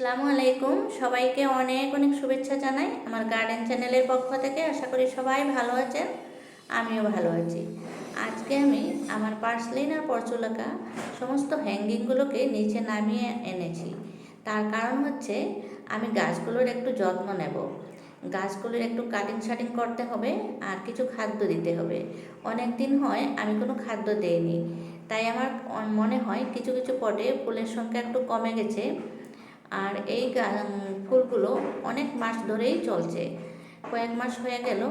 আসসালামু আলাইকুম। সবাইকে অনেক অনেক শুভেচ্ছা জানাই আমার গার্ডেন চ্যানেলের পক্ষ থেকে। আশা করি সবাই ভালো আছেন, আমিও ভালো আছি। আজকে আমি আমার পার্সলিন আর পরচুলাকা সমস্ত হ্যাঙ্গিংগুলোকে নিচে নামিয়ে এনেছি। তার কারণ হচ্ছে আমি গাছগুলোর একটু যত্ন নেব। গাছগুলোর একটু কাটিং শাটিং করতে হবে আর কিছু খাদ্য দিতে হবে। অনেক দিন হয় আমি কোনো খাদ্য দেইনি। তাই আমার মনে হয় কিছু কিছু পটে ফুলের সংখ্যা একটু কমে গেছে। আর এই ফুলগুলো অনেক মাস ধরেই চলছে। কয়েক মাস হয়ে গেল,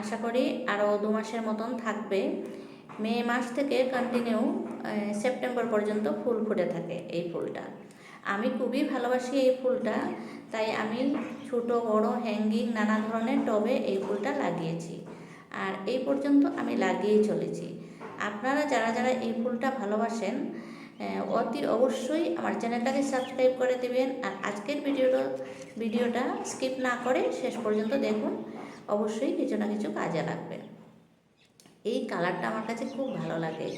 আশা করি আরও দু মাসের মতন থাকবে। মে মাস থেকে কন্টিনিউ সেপ্টেম্বর পর্যন্ত ফুল ফুটে থাকে এই ফুলটা। আমি খুবই ভালোবাসি এই ফুলটা, তাই আমি ছোট, বড় হ্যাঙ্গিং নানা ধরনের টবে এই ফুলটা লাগিয়েছি। আর এই পর্যন্ত আমি লাগিয়েই চলেছি। আপনারা যারা যারা এই ফুলটা ভালোবাসেন অতি অবশ্যই আমার চ্যানেলটাকে সাবস্ক্রাইব করে দেবেন। আর আজকের ভিডিওটা ভিডিওটা স্কিপ না করে শেষ পর্যন্ত দেখুন। অবশ্যই কিছু না কিছু কাজে লাগবে। এই কালারটা আমার কাছে খুব ভালো লাগে।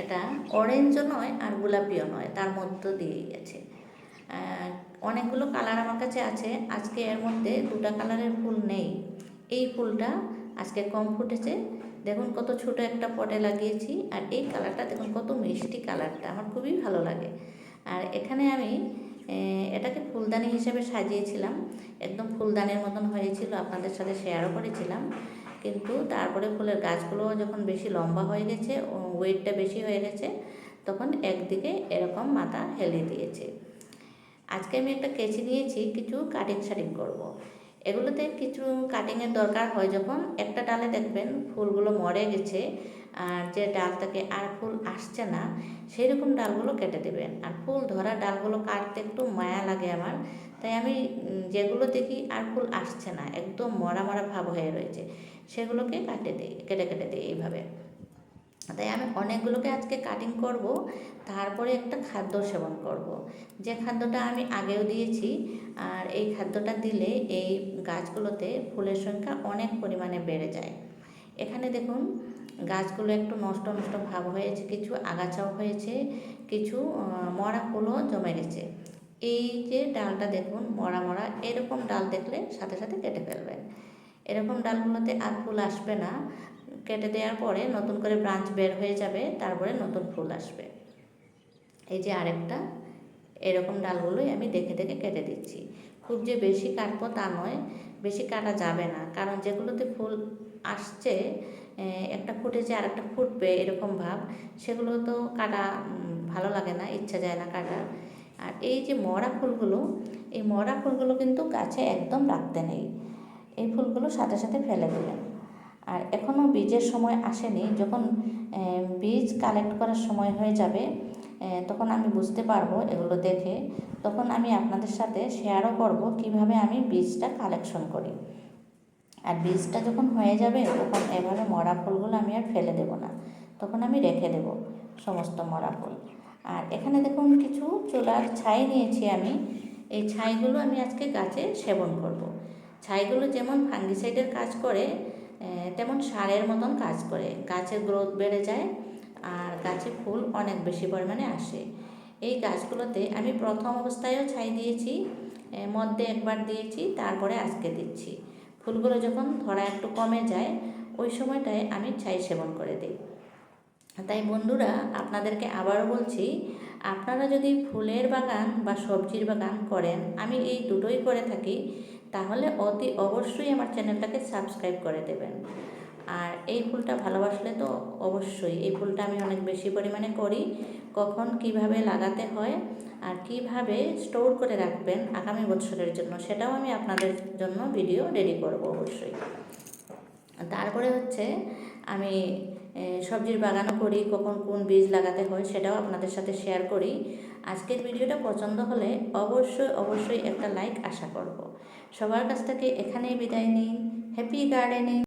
এটা অরেঞ্জও নয় আর গোলাপিও নয়, তার মধ্য দিয়েই আছে। অনেকগুলো কালার আমার কাছে আছে। আজকে এর মধ্যে দুটা কালারের ফুল নেই। এই ফুলটা আজকে কম ফুটেছে। দেখুন কত ছোট একটা পটে লাগিয়েছি আর এই কালারটা দেখুন কত মিষ্টি কালারটা, আমার খুবই ভালো লাগে। আর এখানে আমি এটাকে ফুলদানি হিসেবে সাজিয়েছিলাম। একদম ফুলদানির মতন হয়েছিল, আপনাদের সাথে শেয়ারও করেছিলাম। কিন্তু তারপরে ফুলের গাছগুলো যখন বেশি লম্বা হয়ে গেছে ওয়েটটা বেশি হয়ে গেছে, তখন একদিকে এরকম মাথা হেলে দিয়েছে। আজকে আমি একটা কেচি নিয়েছি, কিছু কাটিং শাটিং করব। এগুলোতে কিছু কাটিংয়ের দরকার হয় যখন একটা ডালে দেখবেন ফুলগুলো মরে গেছে আর যে ডাল থেকে আর ফুল আসছে না সেই রকম ডালগুলো কেটে দেবেন। আর ফুল ধরা ডালগুলো কাটতে একটু মায়া লাগে আমার, তাই আমি যেগুলো দেখি আর ফুল আসছে না, একদম মরা মরা ভাব হয়ে রয়েছে, সেগুলোকে কাটে দিই, কেটে কেটে দিই এইভাবে। তাই আমি অনেকগুলোকে আজকে কাটিং করব, তারপরে একটা খাদ্য সেবন করব। যে খাদ্যটা আমি আগেও দিয়েছি, আর এই খাদ্যটা দিলে এই গাছগুলোতে ফুলের সংখ্যা অনেক পরিমাণে বেড়ে যায়। এখানে দেখুন, গাছগুলো একটু নষ্ট নষ্ট ভাব হয়েছে, কিছু আগাছাও হয়েছে, কিছু মরা ফুলও জমে গেছে। এই যে ডালটা দেখুন, মরা মরা, এরকম ডাল দেখলে সাথে সাথে কেটে ফেলবেন। এরকম ডালগুলোতে আর ফুল আসবে না। কেটে দেওয়ার পরে নতুন করে ব্রাঞ্চ বের হয়ে যাবে, তারপরে নতুন ফুল আসবে। এই যে আরেকটা, এরকম ডালগুলোই আমি দেখে দেখে কেটে দিচ্ছি। খুব যে বেশি কাটবো তা নয়, বেশি কাটা যাবে না। কারণ যেগুলোতে ফুল আসছে একটা ফুটেছে আর একটা ফুটবে এরকম ভাব, সেগুলো তো কাটা ভালো লাগে না, ইচ্ছা যায় না কাটার। আর এই যে মরা ফুলগুলো, এই মরা ফুলগুলো কিন্তু গাছে একদম রাখতে নেই। এই ফুলগুলো সাথে সাথে ফেলে দিলেন আর এখনও বীজের সময় আসেনি। যখন বীজ কালেক্ট করার সময় হয়ে যাবে তখন আমি বুঝতে পারব এগুলো দেখে। তখন আমি আপনাদের সাথে শেয়ারও করব কীভাবে আমি বীজটা কালেকশন করি। আর বীজটা যখন হয়ে যাবে, তখন এভাবে মরা ফুলগুলো আমি আর ফেলে দেব না। তখন আমি রেখে দেব সমস্ত মরা ফুল। আর এখানে দেখুন কিছু চুলার ছাই নিয়েছি আমি। এই ছাইগুলো আমি আজকে গাছে সেবন করব। ছাইগুলো যেমন ফাঙ্গিসাইডের কাজ করে তেমন সারের মতন কাজ করে। গাছের গ্রোথ বেড়ে যায় আর গাছে ফুল অনেক বেশি পরিমাণে আসে। এই গাছগুলোতে আমি প্রথম অবস্থায়ও ছাই দিয়েছি মধ্যে একবার দিয়েছি, তারপরে আজকে দিচ্ছি। ফুলগুলো যখন ধরা একটু কমে যায়, ওই সময়টায় আমি ছাই সেবন করে দিই। তাই বন্ধুরা, আপনাদেরকে আবারও বলছি, আপনারা যদি ফুলের বাগান বা সবজির বাগান করেন, আমি এই দুটোই করে থাকি। তাহলে অতি অবশ্যই আমার চ্যানেলটাকে সাবস্ক্রাইব করে দেবেন। আর এই ফুলটা ভালোবাসলে তো অবশ্যই, এই ফুলটা আমি অনেক বেশি পরিমাণে করি। কখন কীভাবে লাগাতে হয় আর কীভাবে স্টোর করে রাখবেন আগামী বছরের জন্য, সেটাও আমি আপনাদের জন্য ভিডিও রেডি করব অবশ্যই। তারপরে হচ্ছে আমি সবজির বাগানও করি, কখন কোন বীজ লাগাতে হয় সেটাও আপনাদের সাথে শেয়ার করি। আজকের ভিডিওটা পছন্দ হলে অবশ্যই অবশ্যই একটা লাইক আশা করব। সবার কাছ থেকে এখানেই বিদায় নিই। Happy gardening